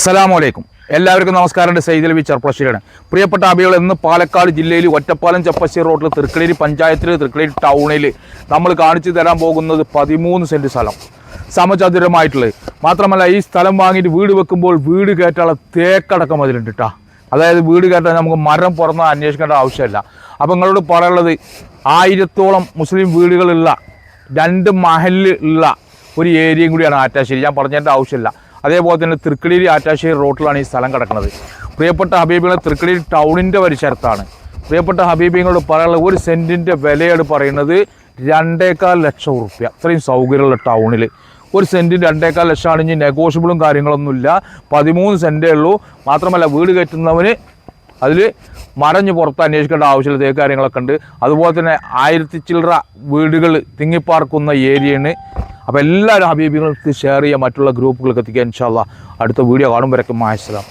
അസ്സലാമു അലൈക്കും എല്ലാവർക്കും നമസ്കാരം. സൈദൽ വി ചെർപ്പളശ്ശേരിയാണ്. പ്രിയപ്പെട്ട അബികൾ ഇന്ന് പാലക്കാട് ജില്ലയിൽ ഒറ്റപ്പാലം ചപ്പശ്ശേരി റോഡിൽ തൃക്കളേരി പഞ്ചായത്തിൽ തൃക്കളേരി ടൗണിൽ നമ്മൾ കാണിച്ചു തരാൻ പോകുന്നത് പതിമൂന്ന് സെന്റ് സ്ഥലം. സമചതുരമായിട്ടുള്ളത് മാത്രമല്ല ഈ സ്ഥലം വാങ്ങിയിട്ട് വീട് വെക്കുമ്പോൾ വീട് കയറ്റാനുള്ള തേക്കടക്കം അതിലുണ്ട് അതായത് വീട് കയറ്റാൻ നമുക്ക് മരം പുറന്ന് അന്വേഷിക്കേണ്ട ആവശ്യമില്ല. അപ്പോൾ നിങ്ങളോട് പറയാനുള്ളത് ആയിരത്തോളം മുസ്ലിം വീടുകളുള്ള രണ്ട് മഹലിൽ ഉള്ള ഒരു ഏരിയയും കൂടിയാണ് ആറ്റാശ്ശേരി. ഞാൻ പറഞ്ഞതിന്റെ ആവശ്യമില്ല. അതേപോലെ തന്നെ തൃക്കടിയിൽ ആറ്റാശ്ശേരി റോട്ടിലാണ് ഈ സ്ഥലം കിടക്കുന്നത്. പ്രിയപ്പെട്ട ഹബീബികളെ തൃക്കടിരി ടൗണിന്റെ പരിസരത്താണ്. പ്രിയപ്പെട്ട ഹബീബിങ്ങളോട് പറയാനുള്ള ഒരു സെന്റിന്റെ വിലയാണ് പറയുന്നത് രണ്ടേക്കാൽ ലക്ഷം റുപ്യ അത്രയും സൗകര്യമുള്ള ടൗണിൽ ഒരു സെന്റിന് രണ്ടേക്കാൽ ലക്ഷമാണ്. ഇനി നെഗോഷ്യബിളും കാര്യങ്ങളൊന്നുമില്ല. പതിമൂന്ന് സെന്റേ ഉള്ളൂ. മാത്രമല്ല വീട് കയറ്റുന്നവന് അതിൽ മറഞ്ഞ് പുറത്ത് അന്വേഷിക്കേണ്ട ആവശ്യമില്ല കാര്യങ്ങളൊക്കെ ഉണ്ട്. അതുപോലെ തന്നെ ആയിരത്തി ചില്ലറ വീടുകൾ തിങ്ങിപ്പാർക്കുന്ന ഏരിയയാണ് അപ്പോൾ എല്ലാവരും ഹബീബികൾക്ക് ഷെയർ ചെയ്യുക മറ്റുള്ള ഗ്രൂപ്പുകൾക്ക് എത്തിക്കുക ഇൻഷാല്ല അടുത്ത വീഡിയോ കാണുമ്പോഴേക്കും മായസ്സലാം